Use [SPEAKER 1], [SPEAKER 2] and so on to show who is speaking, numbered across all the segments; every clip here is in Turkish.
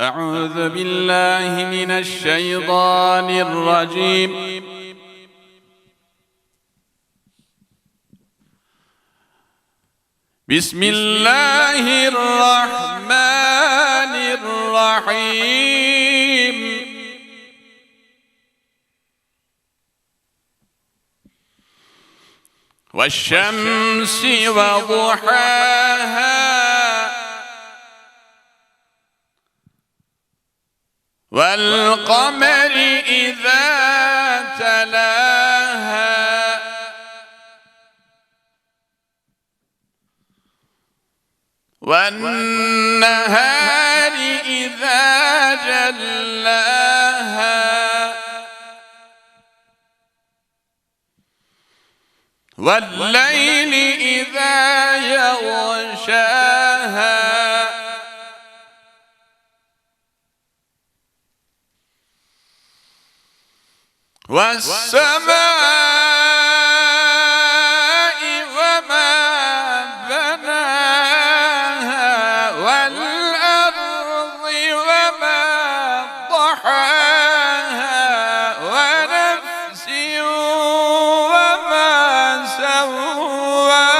[SPEAKER 1] أعوذ بالله من الشيطان الرجيم. بسم الله الرحمن الرحيم. والشمس وضحاها والقمر إذا تلاها. والنهار إذا جلاها. والليل إذا يغشاها. والسماء وما بناها والأرض وما ضحاها ونفس وما سواها.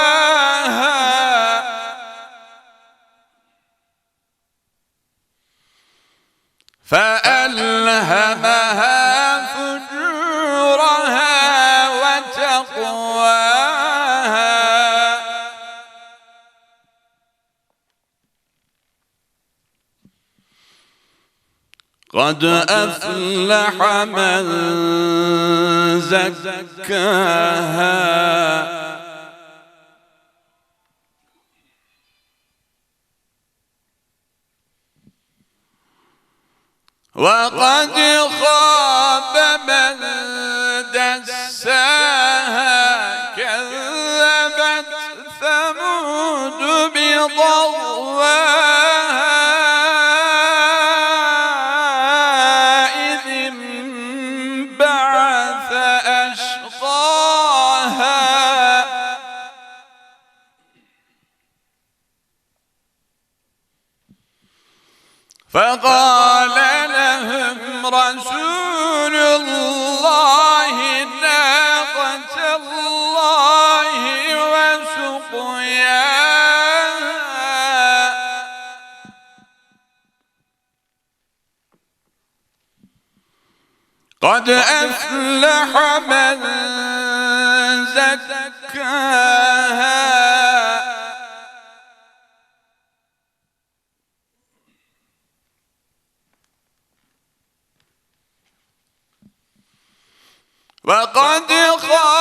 [SPEAKER 1] فألهمها قد أفلح من زكاها. وقد خاب من دساها. كذبت ثمود بضواها أفلح من زكاها. وقد خاب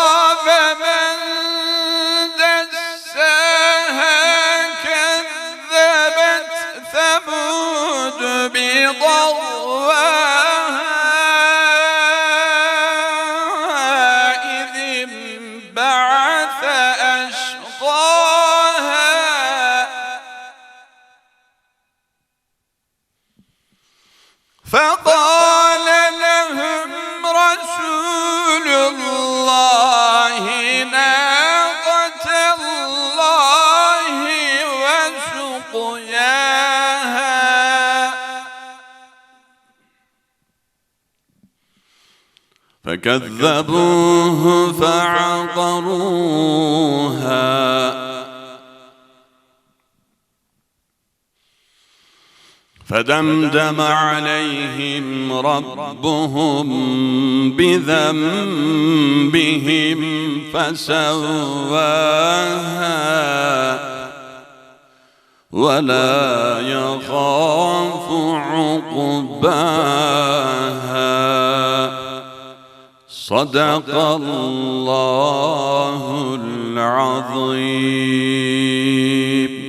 [SPEAKER 1] فكذبوه فعقروها. فدمدم عليهم ربهم بذنبهم فسواها. ولا يخاف عقباها. صدق الله العظيم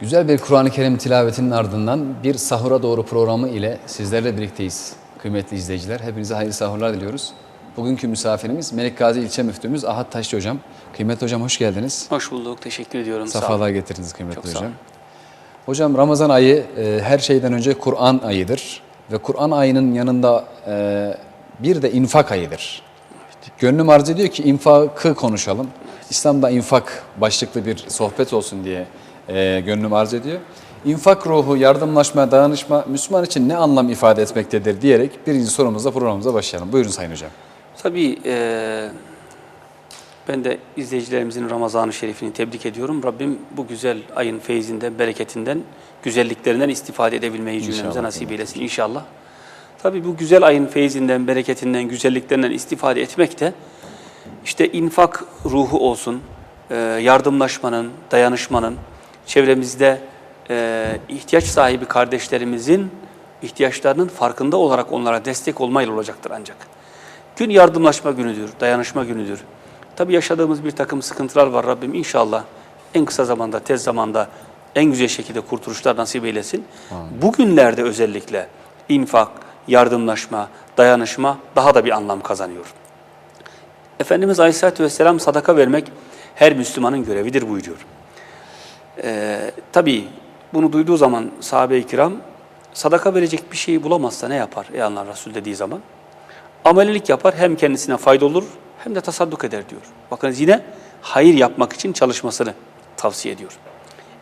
[SPEAKER 2] Güzel bir Kur'an-ı Kerim tilavetinin ardından bir sahura doğru programı ile sizlerle birlikteyiz. Kıymetli izleyiciler, hepinize hayırlı sahurlar diliyoruz. Bugünkü misafirimiz Melik Gazi İlçe Müftümüz Ahad Taşçı Hocam. Kıymetli Hocam hoş geldiniz.
[SPEAKER 3] Hoş bulduk. Teşekkür ediyorum. Sağ
[SPEAKER 2] Safalar
[SPEAKER 3] olun.
[SPEAKER 2] getirdiniz kıymetli
[SPEAKER 3] Çok sağ
[SPEAKER 2] hocam.
[SPEAKER 3] olun.
[SPEAKER 2] Hocam Ramazan ayı e, her şeyden önce Kur'an ayıdır. Ve Kur'an ayının yanında e, bir de infak ayıdır. Gönlüm arz ediyor ki infakı konuşalım. İslam'da infak başlıklı bir sohbet olsun diye e, gönlüm arz ediyor. infak ruhu, yardımlaşma, dayanışma Müslüman için ne anlam ifade etmektedir diyerek birinci sorumuzla programımıza başlayalım. Buyurun Sayın Hocam.
[SPEAKER 3] Tabii eee, ben de izleyicilerimizin Ramazan-ı Şerif'ini tebrik ediyorum. Rabbim bu güzel ayın feyzinden, bereketinden, güzelliklerinden istifade edebilmeyi cümlemize nasip eylesin inşallah. Tabii bu güzel ayın feyzinden, bereketinden, güzelliklerinden istifade etmek de işte infak ruhu olsun, eee, yardımlaşmanın, dayanışmanın, çevremizde eee, ihtiyaç sahibi kardeşlerimizin ihtiyaçlarının farkında olarak onlara destek olmayla olacaktır ancak. Gün yardımlaşma günüdür, dayanışma günüdür. Tabii yaşadığımız bir takım sıkıntılar var Rabbim inşallah en kısa zamanda, tez zamanda en güzel şekilde kurtuluşlar nasip eylesin. Bugünlerde özellikle infak, yardımlaşma, dayanışma daha da bir anlam kazanıyor. Efendimiz Aleyhisselatü Vesselam sadaka vermek her Müslümanın görevidir buyuruyor. Ee, tabii bunu duyduğu zaman sahabe-i kiram sadaka verecek bir şeyi bulamazsa ne yapar ey Allah Resul dediği zaman? Amelilik yapar hem kendisine fayda olur hem de tasadduk eder diyor. Bakınız yine hayır yapmak için çalışmasını tavsiye ediyor.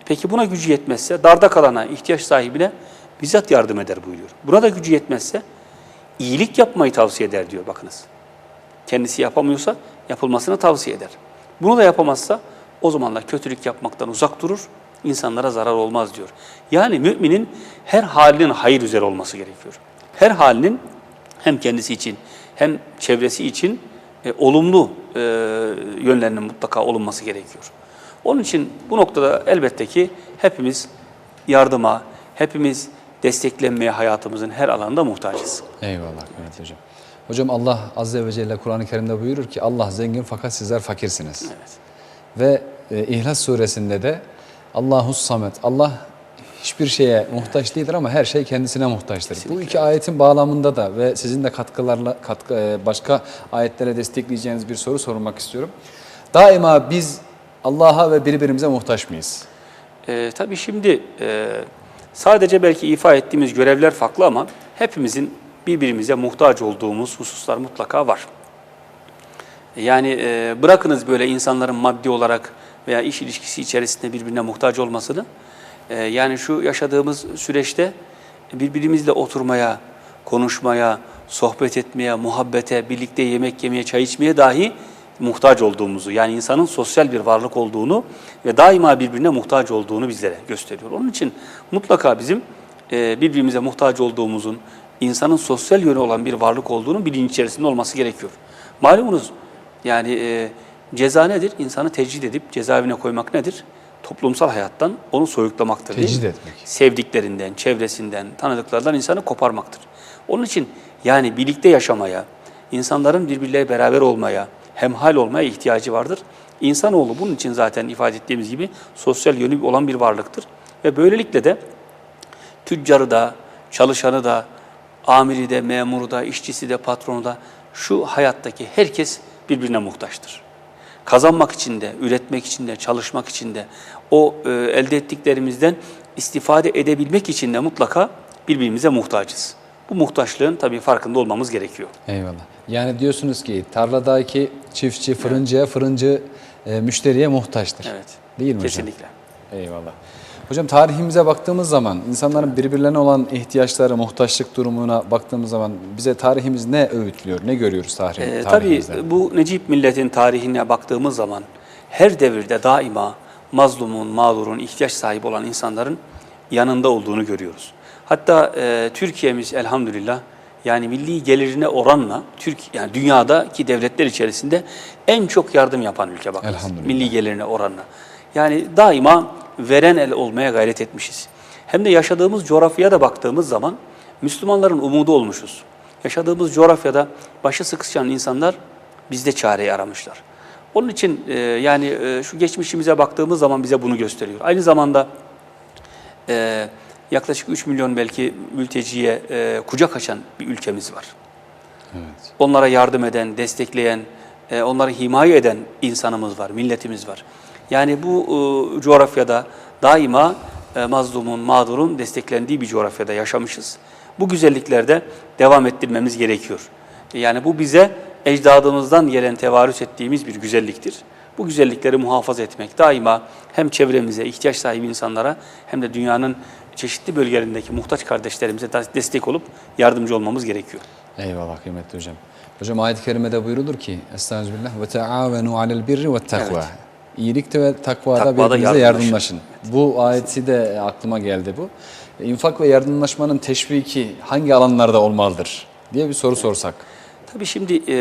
[SPEAKER 3] Peki buna gücü yetmezse darda kalana, ihtiyaç sahibine bizzat yardım eder buyuruyor. Buna da gücü yetmezse iyilik yapmayı tavsiye eder diyor bakınız. Kendisi yapamıyorsa yapılmasını tavsiye eder. Bunu da yapamazsa o zaman da kötülük yapmaktan uzak durur, insanlara zarar olmaz diyor. Yani müminin her halinin hayır üzere olması gerekiyor. Her halinin hem kendisi için hem çevresi için e, olumlu e, yönlerinin mutlaka olunması gerekiyor. Onun için bu noktada elbette ki hepimiz yardıma, hepimiz desteklenmeye hayatımızın her alanda muhtacız.
[SPEAKER 2] Eyvallah Mehmet Hocam. Hocam Allah Azze ve Celle Kur'an-ı Kerim'de buyurur ki Allah zengin fakat sizler fakirsiniz.
[SPEAKER 3] Evet.
[SPEAKER 2] Ve e, İhlas suresinde de Allahu Samet, Allah hiçbir şeye muhtaç değildir ama her şey kendisine muhtaçtır. Bu iki ayetin bağlamında da ve sizin de katkılarla katkı, e, başka ayetlere destekleyeceğiniz bir soru sormak istiyorum. Daima biz Allah'a ve birbirimize muhtaç mıyız?
[SPEAKER 3] Ee, tabii şimdi e, sadece belki ifa ettiğimiz görevler farklı ama hepimizin birbirimize muhtaç olduğumuz hususlar mutlaka var. Yani e, bırakınız böyle insanların maddi olarak veya iş ilişkisi içerisinde birbirine muhtaç olmasını. e, yani şu yaşadığımız süreçte birbirimizle oturmaya, konuşmaya, sohbet etmeye, muhabbete, birlikte yemek yemeye, çay içmeye dahi muhtaç olduğumuzu, yani insanın sosyal bir varlık olduğunu ve daima birbirine muhtaç olduğunu bizlere gösteriyor. Onun için mutlaka bizim e, birbirimize muhtaç olduğumuzun, insanın sosyal yönü olan bir varlık olduğunu bilinç içerisinde olması gerekiyor. Malumunuz yani e, ceza nedir? İnsanı tecrid edip cezaevine koymak nedir? Toplumsal hayattan onu soyutlamaktır. değil?
[SPEAKER 2] Tecrid etmek.
[SPEAKER 3] Sevdiklerinden, çevresinden, tanıdıklardan insanı koparmaktır. Onun için yani birlikte yaşamaya, insanların birbirleriyle beraber olmaya, hemhal olmaya ihtiyacı vardır. İnsanoğlu bunun için zaten ifade ettiğimiz gibi sosyal yönü olan bir varlıktır. Ve böylelikle de tüccarı da, çalışanı da, amiri de, memuru da, işçisi de, patronu da şu hayattaki herkes birbirine muhtaçtır. Kazanmak için de, üretmek için de, çalışmak için de, o e, elde ettiklerimizden istifade edebilmek için de mutlaka birbirimize muhtacız. Bu muhtaçlığın tabii farkında olmamız gerekiyor.
[SPEAKER 2] Eyvallah. Yani diyorsunuz ki tarladaki çiftçi fırıncıya, fırıncı e, müşteriye muhtaçtır.
[SPEAKER 3] Evet.
[SPEAKER 2] Değil mi
[SPEAKER 3] Kesinlikle.
[SPEAKER 2] hocam? Eyvallah. Hocam tarihimize baktığımız zaman insanların birbirlerine olan ihtiyaçları, muhtaçlık durumuna baktığımız zaman bize tarihimiz ne öğütlüyor, ne görüyoruz tarih,
[SPEAKER 3] Ee, tabii bu Necip milletin tarihine baktığımız zaman her devirde daima mazlumun, mağdurun, ihtiyaç sahibi olan insanların yanında olduğunu görüyoruz. Hatta e, Türkiye'miz elhamdülillah yani milli gelirine oranla Türk yani dünyadaki devletler içerisinde en çok yardım yapan ülke bakınız. Milli gelirine oranla. Yani daima veren el olmaya gayret etmişiz. Hem de yaşadığımız coğrafyaya da baktığımız zaman Müslümanların umudu olmuşuz. Yaşadığımız coğrafyada başı sıkışan insanlar bizde çareyi aramışlar. Onun için e, yani e, şu geçmişimize baktığımız zaman bize bunu gösteriyor. Aynı zamanda e, yaklaşık 3 milyon belki mülteciye e, kucak açan bir ülkemiz var.
[SPEAKER 2] Evet.
[SPEAKER 3] Onlara yardım eden, destekleyen, e, onları himaye eden insanımız var, milletimiz var. Yani bu e, coğrafyada daima e, mazlumun, mağdurun desteklendiği bir coğrafyada yaşamışız. Bu güzelliklerde devam ettirmemiz gerekiyor. Yani bu bize ecdadımızdan gelen tevarüs ettiğimiz bir güzelliktir. Bu güzellikleri muhafaza etmek, daima hem çevremize, ihtiyaç sahibi insanlara hem de dünyanın çeşitli bölgelerindeki muhtaç kardeşlerimize destek olup yardımcı olmamız gerekiyor.
[SPEAKER 2] Eyvallah kıymetli hocam. Hocam ayet-i kerimede buyurulur ki Estağfirullah ve taavenu alel birri ve takva.
[SPEAKER 3] Evet.
[SPEAKER 2] İyilikte ve takvada,
[SPEAKER 3] Takvada
[SPEAKER 2] birbirinize
[SPEAKER 3] yardımlaşın.
[SPEAKER 2] yardımlaşın. Bu ayeti de aklıma geldi bu. E, İnfak ve yardımlaşmanın teşviki hangi alanlarda olmalıdır diye bir soru sorsak.
[SPEAKER 3] Tabii şimdi e,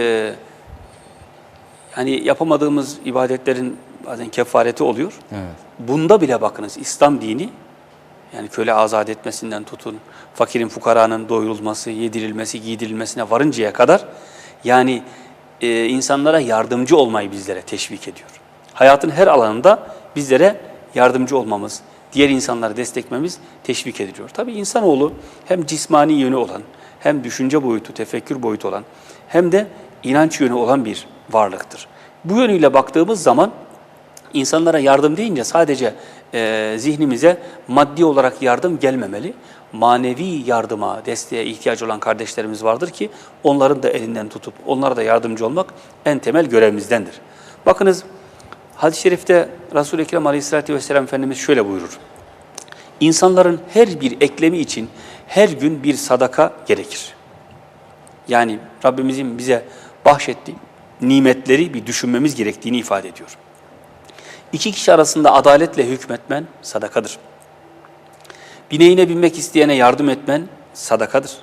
[SPEAKER 3] yani yapamadığımız ibadetlerin bazen kefareti oluyor.
[SPEAKER 2] Evet.
[SPEAKER 3] Bunda bile bakınız İslam dini yani köle azat etmesinden tutun, fakirin fukaranın doyurulması, yedirilmesi, giydirilmesine varıncaya kadar yani e, insanlara yardımcı olmayı bizlere teşvik ediyor. Hayatın her alanında bizlere yardımcı olmamız, diğer insanları desteklememiz teşvik ediliyor. Tabii insanoğlu hem cismani yönü olan, hem düşünce boyutu, tefekkür boyutu olan, hem de inanç yönü olan bir varlıktır. Bu yönüyle baktığımız zaman İnsanlara yardım deyince sadece e, zihnimize maddi olarak yardım gelmemeli. Manevi yardıma, desteğe ihtiyacı olan kardeşlerimiz vardır ki onların da elinden tutup onlara da yardımcı olmak en temel görevimizdendir. Bakınız hadis-i şerifte Resul-i Ekrem Aleyhisselatü Vesselam Efendimiz şöyle buyurur. İnsanların her bir eklemi için her gün bir sadaka gerekir. Yani Rabbimizin bize bahşettiği nimetleri bir düşünmemiz gerektiğini ifade ediyor. İki kişi arasında adaletle hükmetmen sadakadır. Bineğine binmek isteyene yardım etmen sadakadır.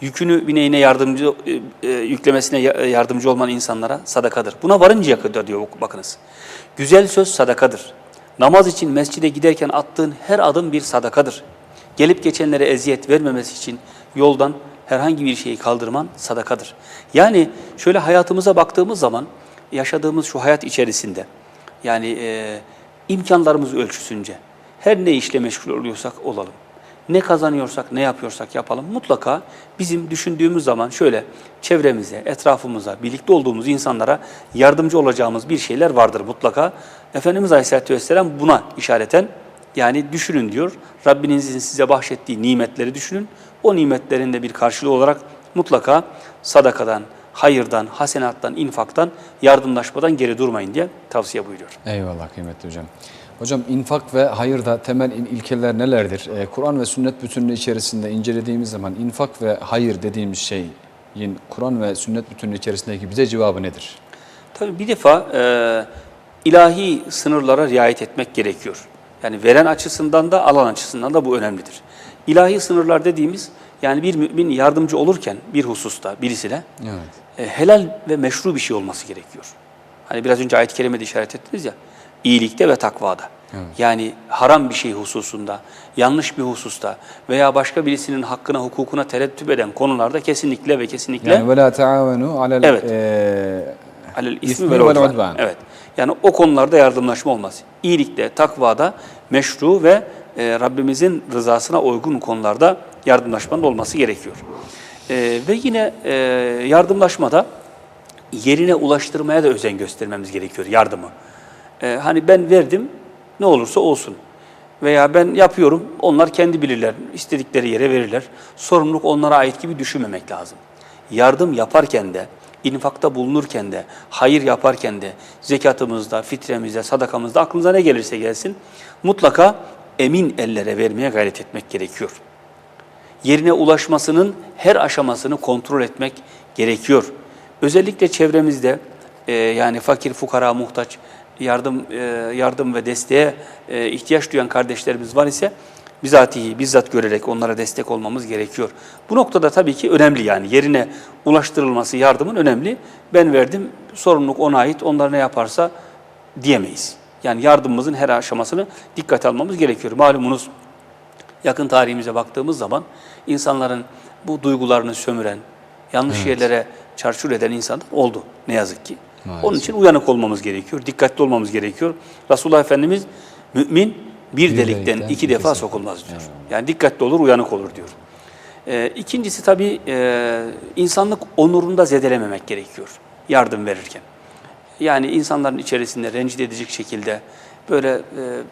[SPEAKER 3] Yükünü bineğine yardımcı e, e, yüklemesine e, yardımcı olman insanlara sadakadır. Buna varıncaya kadar diyor bakınız. Güzel söz sadakadır. Namaz için mescide giderken attığın her adım bir sadakadır. Gelip geçenlere eziyet vermemesi için yoldan herhangi bir şeyi kaldırman sadakadır. Yani şöyle hayatımıza baktığımız zaman yaşadığımız şu hayat içerisinde yani e, imkanlarımız ölçüsünce her ne işle meşgul oluyorsak olalım. Ne kazanıyorsak, ne yapıyorsak yapalım. Mutlaka bizim düşündüğümüz zaman şöyle çevremize, etrafımıza, birlikte olduğumuz insanlara yardımcı olacağımız bir şeyler vardır mutlaka. Efendimiz Aleyhisselatü Vesselam buna işareten yani düşünün diyor. Rabbinizin size bahşettiği nimetleri düşünün. O nimetlerin de bir karşılığı olarak mutlaka sadakadan, hayırdan, hasenattan, infaktan, yardımlaşmadan geri durmayın diye tavsiye buyuruyor.
[SPEAKER 2] Eyvallah kıymetli hocam. Hocam infak ve hayırda temel il- ilkeler nelerdir? Ee, Kur'an ve sünnet bütünlüğü içerisinde incelediğimiz zaman infak ve hayır dediğimiz şeyin Kur'an ve sünnet bütünlüğü içerisindeki bize cevabı nedir?
[SPEAKER 3] Tabii bir defa e, ilahi sınırlara riayet etmek gerekiyor. Yani veren açısından da alan açısından da bu önemlidir. İlahi sınırlar dediğimiz yani bir mümin yardımcı olurken bir hususta birisine
[SPEAKER 2] Evet.
[SPEAKER 3] E, helal ve meşru bir şey olması gerekiyor. Hani biraz önce ayet-i kerimede işaret ettiniz ya, iyilikte ve takvada. Yani haram bir şey hususunda, yanlış bir hususta veya başka birisinin hakkına, hukukuna tereddüt eden konularda kesinlikle ve kesinlikle
[SPEAKER 2] Yani ve la taavenu alel
[SPEAKER 3] Evet. Alel ismi vel
[SPEAKER 2] udvan.
[SPEAKER 3] Evet. Yani o konularda yardımlaşma olmaz. İyilikte, takvada, meşru ve e, Rabbimizin rızasına uygun konularda yardımlaşmanın olması gerekiyor. E, ve yine e, yardımlaşmada yerine ulaştırmaya da özen göstermemiz gerekiyor yardımı. E, hani ben verdim, ne olursa olsun. Veya ben yapıyorum, onlar kendi bilirler, istedikleri yere verirler. Sorumluluk onlara ait gibi düşünmemek lazım. Yardım yaparken de, infakta bulunurken de, hayır yaparken de, zekatımızda, fitremizde, sadakamızda aklınıza ne gelirse gelsin, mutlaka emin ellere vermeye gayret etmek gerekiyor. Yerine ulaşmasının her aşamasını kontrol etmek gerekiyor. Özellikle çevremizde e, yani fakir, fukara, muhtaç, yardım e, yardım ve desteğe e, ihtiyaç duyan kardeşlerimiz var ise bizatihi, bizzat görerek onlara destek olmamız gerekiyor. Bu noktada tabii ki önemli yani yerine ulaştırılması yardımın önemli. Ben verdim, sorumluluk ona ait, onlar ne yaparsa diyemeyiz. Yani yardımımızın her aşamasını dikkate almamız gerekiyor. Malumunuz yakın tarihimize baktığımız zaman insanların bu duygularını sömüren, yanlış yerlere çarçur eden insanlar oldu ne yazık ki.
[SPEAKER 2] Maalesef.
[SPEAKER 3] Onun için uyanık olmamız gerekiyor, dikkatli olmamız gerekiyor. Resulullah Efendimiz mümin bir,
[SPEAKER 2] Bir
[SPEAKER 3] delikten,
[SPEAKER 2] delikten
[SPEAKER 3] iki defa sokulmaz diyor. Yani dikkatli olur, uyanık olur diyor. Ee, ikincisi tabii e, insanlık onurunu da zedelememek gerekiyor yardım verirken. Yani insanların içerisinde rencide edecek şekilde böyle e,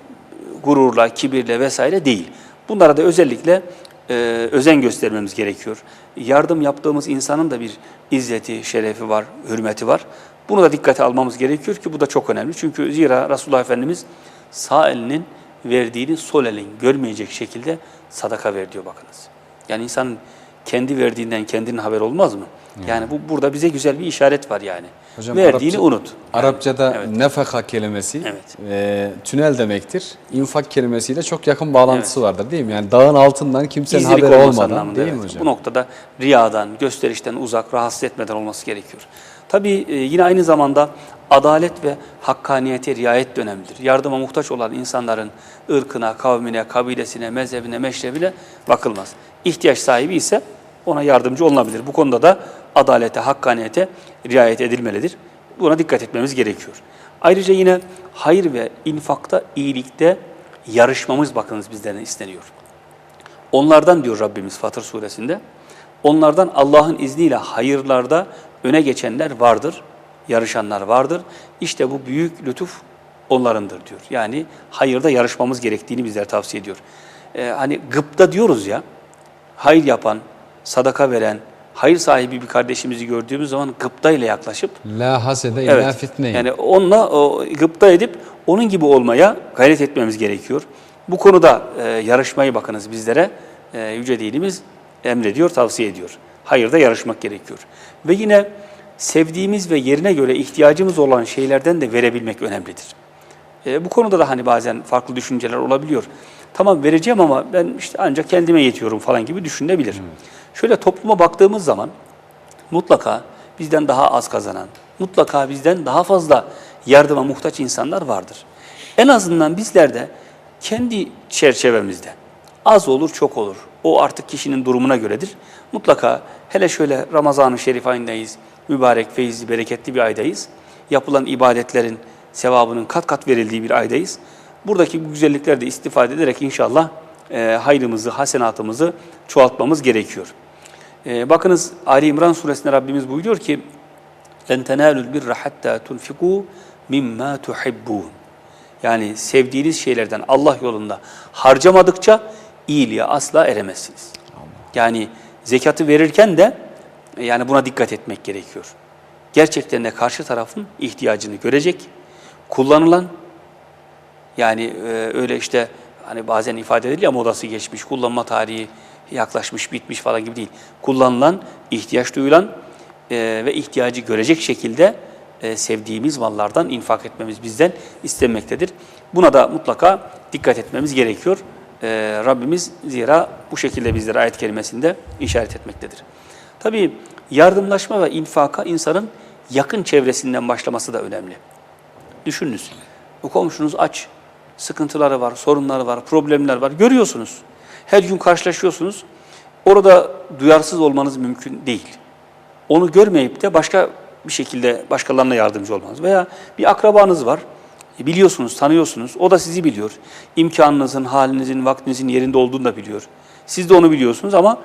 [SPEAKER 3] gururla, kibirle vesaire değil. Bunlara da özellikle e, özen göstermemiz gerekiyor. Yardım yaptığımız insanın da bir izzeti, şerefi var, hürmeti var. Bunu da dikkate almamız gerekiyor ki bu da çok önemli. Çünkü zira Resulullah Efendimiz sağ elinin verdiğini sol elin görmeyecek şekilde sadaka ver diyor bakınız. Yani insanın kendi verdiğinden kendinin haber olmaz mı? Yani bu burada bize güzel bir işaret var yani. Verdiğini
[SPEAKER 2] Arapça-
[SPEAKER 3] unut.
[SPEAKER 2] Arapçada
[SPEAKER 3] Evet.
[SPEAKER 2] nefaka kelimesi
[SPEAKER 3] Evet.
[SPEAKER 2] e, tünel demektir. İnfak kelimesiyle çok yakın bağlantısı vardır değil mi? Yani dağın altından kimsenin
[SPEAKER 3] Gizlilik
[SPEAKER 2] haberi olmadan
[SPEAKER 3] anlamında,
[SPEAKER 2] değil
[SPEAKER 3] evet.
[SPEAKER 2] mi hocam?
[SPEAKER 3] Bu noktada riyadan, gösterişten uzak, rahatsız etmeden olması gerekiyor. Tabii e, yine aynı zamanda adalet ve hakkaniyete riayet de önemlidir. Yardıma muhtaç olan insanların ırkına, kavmine, kabilesine, mezhebine, meşrebine bakılmaz. İhtiyaç sahibi ise ona yardımcı olunabilir. Bu konuda da adalete, hakkaniyete riayet edilmelidir. Buna dikkat etmemiz gerekiyor. Ayrıca yine hayır ve infakta, iyilikte yarışmamız bakınız bizden isteniyor. Onlardan diyor Rabbimiz Fatır suresinde, onlardan Allah'ın izniyle hayırlarda öne geçenler vardır, yarışanlar vardır. İşte bu büyük lütuf onlarındır diyor. Yani hayırda yarışmamız gerektiğini bizlere tavsiye ediyor. Ee, hani gıpta diyoruz ya, hayır yapan, sadaka veren, hayır sahibi bir kardeşimizi gördüğümüz zaman gıpta ile yaklaşıp
[SPEAKER 2] La hasede illa fitneyin.
[SPEAKER 3] yani onunla o, gıpta edip onun gibi olmaya gayret etmemiz gerekiyor. Bu konuda e, yarışmayı bakınız bizlere e, Yüce Dinimiz emrediyor, tavsiye ediyor. Hayırda yarışmak gerekiyor. Ve yine sevdiğimiz ve yerine göre ihtiyacımız olan şeylerden de verebilmek önemlidir. E, bu konuda da hani bazen farklı düşünceler olabiliyor. Tamam vereceğim ama ben işte ancak kendime yetiyorum falan gibi düşünebilir. Şöyle topluma baktığımız zaman mutlaka bizden daha az kazanan, mutlaka bizden daha fazla yardıma muhtaç insanlar vardır. En azından bizler de kendi çerçevemizde az olur çok olur. O artık kişinin durumuna göredir. Mutlaka hele şöyle Ramazan-ı Şerif ayındayız Mübarek, feyizli, bereketli bir aydayız. Yapılan ibadetlerin sevabının kat kat verildiği bir aydayız. Buradaki bu güzellikleri de istifade ederek inşallah e, hayrımızı, hasenatımızı çoğaltmamız gerekiyor. Ee, bakınız Ali İmran suresinde Rabbimiz buyuruyor ki لَنْ تَنَالُوا الْبِرَّ حَتَّى تُنْفِقُوا مِمَّا تُحِبُّونَ Yani sevdiğiniz şeylerden Allah yolunda harcamadıkça iyiliğe asla eremezsiniz. Yani zekatı verirken de e, yani buna dikkat etmek gerekiyor. Gerçekten de karşı tarafın ihtiyacını görecek, kullanılan yani e, öyle işte hani bazen ifade edilir ya modası geçmiş, kullanma tarihi yaklaşmış, bitmiş falan gibi değil. Kullanılan, ihtiyaç duyulan e, ve ihtiyacı görecek şekilde e, sevdiğimiz mallardan infak etmemiz bizden istenmektedir. Buna da mutlaka dikkat etmemiz gerekiyor. E, Rabbimiz zira bu şekilde bizlere ayet kelimesinde işaret etmektedir. Tabii yardımlaşma ve infaka insanın yakın çevresinden başlaması da önemli. Düşününüz. Bu komşunuz aç, sıkıntıları var, sorunları var, problemler var. Görüyorsunuz. Her gün karşılaşıyorsunuz. Orada duyarsız olmanız mümkün değil. Onu görmeyip de başka bir şekilde başkalarına yardımcı olmanız. Veya bir akrabanız var. E, Biliyorsunuz, tanıyorsunuz. O da sizi biliyor. İmkanınızın, halinizin, vaktinizin yerinde olduğunu da biliyor. Siz de onu biliyorsunuz ama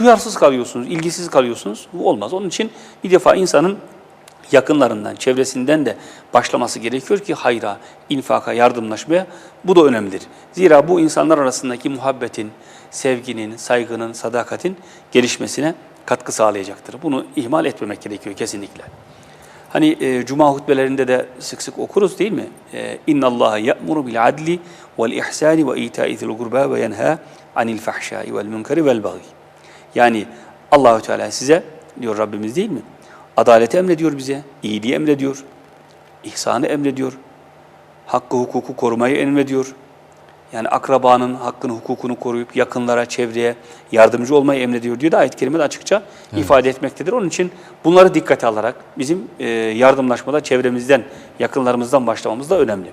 [SPEAKER 3] duyarsız kalıyorsunuz, ilgisiz kalıyorsunuz. Bu olmaz. Onun için bir defa insanın yakınlarından, çevresinden de başlaması gerekiyor ki hayra, infaka, yardımlaşmaya bu da önemlidir. Zira bu insanlar arasındaki muhabbetin, sevginin, saygının, sadakatin gelişmesine katkı sağlayacaktır. Bunu ihmal etmemek gerekiyor kesinlikle. Hani e, cuma hutbelerinde de sık sık okuruz değil mi? E, İnna Allah ya'muru bil adli vel ihsani ve ita'i zil gurba ve yenha anil fahşai vel munkari vel bagi. Yani Allahü Teala size diyor Rabbimiz değil mi? Adaleti emrediyor bize, iyiliği emrediyor, ihsanı emrediyor, hakkı hukuku korumayı emrediyor. Yani akrabanın hakkını, hukukunu koruyup yakınlara, çevreye yardımcı olmayı emrediyor diyor da ayet-i kerimede açıkça ifade etmektedir. Onun için bunları dikkate alarak bizim e, yardımlaşmada çevremizden, yakınlarımızdan başlamamız da önemli.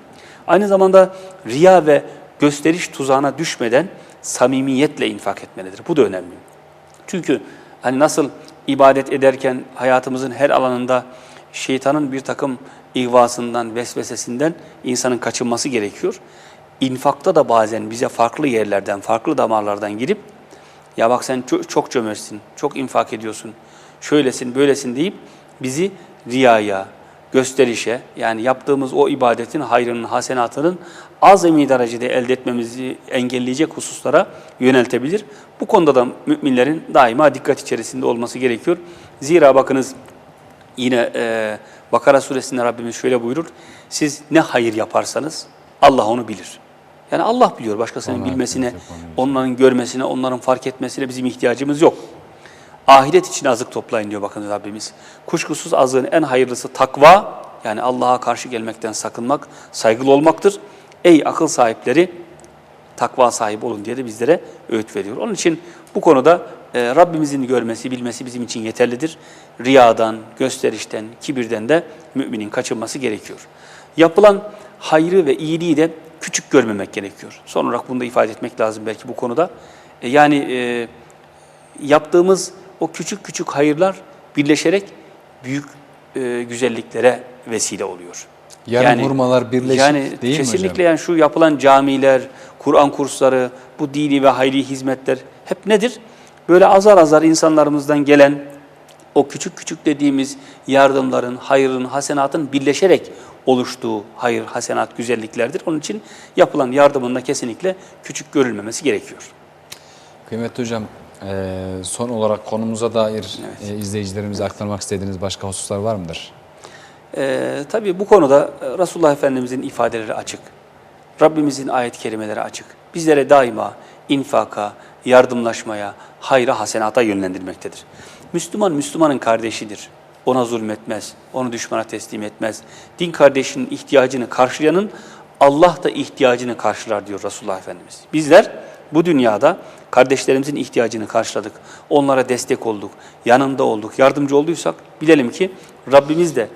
[SPEAKER 3] Aynı zamanda riya ve gösteriş tuzağına düşmeden samimiyetle infak etmelidir. Bu da önemli. Çünkü hani nasıl ibadet ederken hayatımızın her alanında şeytanın bir takım ihvasından, vesvesesinden insanın kaçınması gerekiyor. İnfakta da bazen bize farklı yerlerden, farklı damarlardan girip ya bak sen çok, çok cömertsin, çok infak ediyorsun, şöylesin, böylesin deyip bizi riyaya, gösterişe yani yaptığımız o ibadetin hayrının, hasenatının azami derecede elde etmemizi engelleyecek hususlara yöneltebilir. Bu konuda da müminlerin daima dikkat içerisinde olması gerekiyor. Zira bakınız Yine e, Bakara suresinde Rabbimiz şöyle buyurur. Siz ne hayır yaparsanız Allah onu bilir. Yani Allah biliyor. Başkasının
[SPEAKER 2] Ona
[SPEAKER 3] bilmesine, onların görmesine, onların fark etmesine bizim ihtiyacımız yok. Ahiret için azık toplayın diyor bakın Rabbimiz. Kuşkusuz azığın en hayırlısı takva, yani Allah'a karşı gelmekten sakınmak, saygılı olmaktır. Ey akıl sahipleri, takva sahibi olun diye de bizlere öğüt veriyor. Onun için bu konuda e, Rabbimizin görmesi, bilmesi bizim için yeterlidir. Riyadan, gösterişten, kibirden de müminin kaçınması gerekiyor. Yapılan hayrı ve iyiliği de küçük görmemek gerekiyor. Son olarak bunu da ifade etmek lazım belki bu konuda. E, yani e, yaptığımız o küçük küçük hayırlar birleşerek büyük e, güzelliklere vesile oluyor.
[SPEAKER 2] Yarım hurmalar birleşik
[SPEAKER 3] yani
[SPEAKER 2] değil mi
[SPEAKER 3] kesinlikle
[SPEAKER 2] hocam?
[SPEAKER 3] yani şu yapılan camiler, Kur'an kursları, bu dini ve hayri hizmetler hep nedir? Böyle azar azar insanlarımızdan gelen o küçük küçük dediğimiz yardımların, hayrın, hasenatın birleşerek oluştuğu hayır, hasenat, güzelliklerdir. Onun için yapılan yardımın da kesinlikle küçük görülmemesi gerekiyor.
[SPEAKER 2] Kıymetli hocam, eee, son olarak konumuza dair eee, izleyicilerimize aktarmak istediğiniz başka hususlar var mıdır?
[SPEAKER 3] Ee, tabii bu konuda e, Resulullah Efendimizin ifadeleri açık. Rabbimizin ayet-i kerimeleri açık. Bizlere daima infaka, yardımlaşmaya, hayra, hasenata yönlendirmektedir. Müslüman, Müslümanın kardeşidir. Ona zulmetmez, onu düşmana teslim etmez. Din kardeşinin ihtiyacını karşılayanın Allah da ihtiyacını karşılar diyor Resulullah Efendimiz. Bizler bu dünyada kardeşlerimizin ihtiyacını karşıladık. Onlara destek olduk, yanında olduk, yardımcı olduysak bilelim ki Rabbimiz de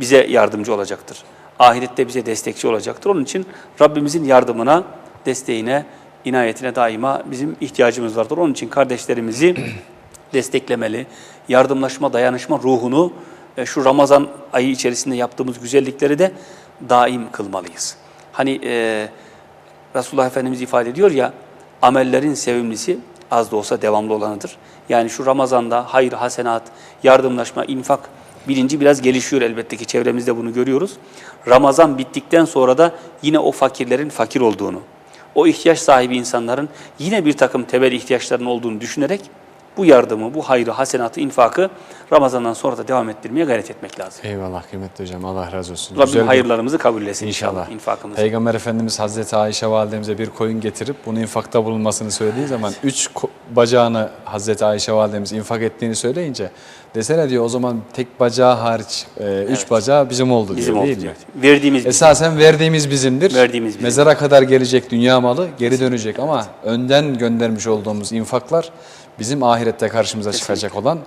[SPEAKER 3] bize yardımcı olacaktır. Ahirette bize destekçi olacaktır. Onun için Rabbimizin yardımına, desteğine, inayetine daima bizim ihtiyacımız vardır. Onun için kardeşlerimizi desteklemeli, yardımlaşma, dayanışma ruhunu e, şu Ramazan ayı içerisinde yaptığımız güzellikleri de daim kılmalıyız. Hani e, Resulullah Efendimiz ifade ediyor ya, amellerin sevimlisi az da olsa devamlı olanıdır. Yani şu Ramazan'da hayır, hasenat, yardımlaşma, infak bilinci biraz gelişiyor elbette ki çevremizde bunu görüyoruz. Ramazan bittikten sonra da yine o fakirlerin fakir olduğunu, o ihtiyaç sahibi insanların yine bir takım temel ihtiyaçlarının olduğunu düşünerek bu yardımı, bu hayrı, hasenatı, infakı Ramazan'dan sonra da devam ettirmeye gayret etmek lazım.
[SPEAKER 2] Eyvallah kıymetli hocam, Allah razı olsun.
[SPEAKER 3] Rabbim
[SPEAKER 2] Güzel bir-
[SPEAKER 3] hayırlarımızı kabul etsin inşallah,
[SPEAKER 2] İnşallah.
[SPEAKER 3] infakımızı.
[SPEAKER 2] Peygamber Efendimiz Hazreti Ayşe validemize bir koyun getirip bunu infakta bulunmasını söylediği zaman üç ko- bacağını Hazreti Ayşe validemiz infak ettiğini söyleyince desene diyor o zaman tek bacağı hariç e, üç bacağı bizim oldu
[SPEAKER 3] Bizim
[SPEAKER 2] diyor
[SPEAKER 3] oldu
[SPEAKER 2] değil
[SPEAKER 3] diyor.
[SPEAKER 2] mi?
[SPEAKER 3] Verdiğimiz bizim.
[SPEAKER 2] Esasen verdiğimiz bizimdir.
[SPEAKER 3] Verdiğimiz bizim.
[SPEAKER 2] Mezara kadar gelecek dünya malı geri dönecek ama önden göndermiş olduğumuz infaklar bizim ahirette karşımıza çıkacak olan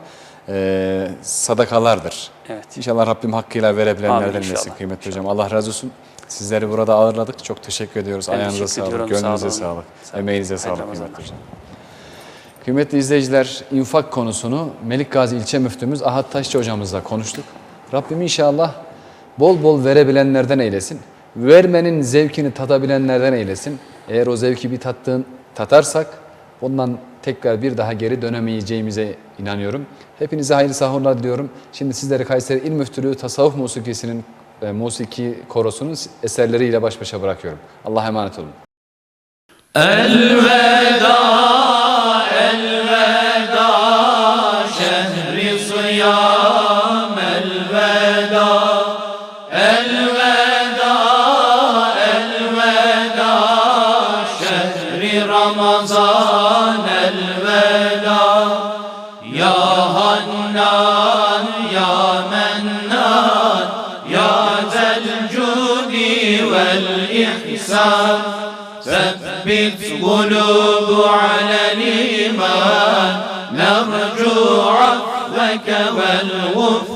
[SPEAKER 2] e, sadakalardır.
[SPEAKER 3] Evet.
[SPEAKER 2] İnşallah Rabbim hakkıyla verebilenlerden eylesin
[SPEAKER 3] inşallah.
[SPEAKER 2] kıymetli hocam. Allah razı olsun. Sizleri burada ağırladık. Çok teşekkür ediyoruz.
[SPEAKER 3] Ben
[SPEAKER 2] Ayağınıza
[SPEAKER 3] teşekkür
[SPEAKER 2] sağlık,
[SPEAKER 3] ediyorum.
[SPEAKER 2] gönlünüze
[SPEAKER 3] Sağ
[SPEAKER 2] sağlık,
[SPEAKER 3] Sağ
[SPEAKER 2] emeğinize sağlık kıymetli hocam. Kıymetli izleyiciler, infak konusunu Melik Gazi ilçe müftümüz Ahad Taşçı hocamızla konuştuk. Rabbim inşallah bol bol verebilenlerden eylesin. Vermenin zevkini tadabilenlerden eylesin. Eğer o zevki bir tattığın, tatarsak ondan tekrar bir daha geri dönemeyeceğimize inanıyorum. Hepinize hayırlı sahurlar diliyorum. Şimdi sizleri Kayseri İl Müftülüğü Tasavvuf Musikisi'nin e, musiki korosunun eserleriyle baş başa bırakıyorum. Allah'a emanet olun.
[SPEAKER 4] Elveda قلوب على الإيمان نرجو عفوك والغفران.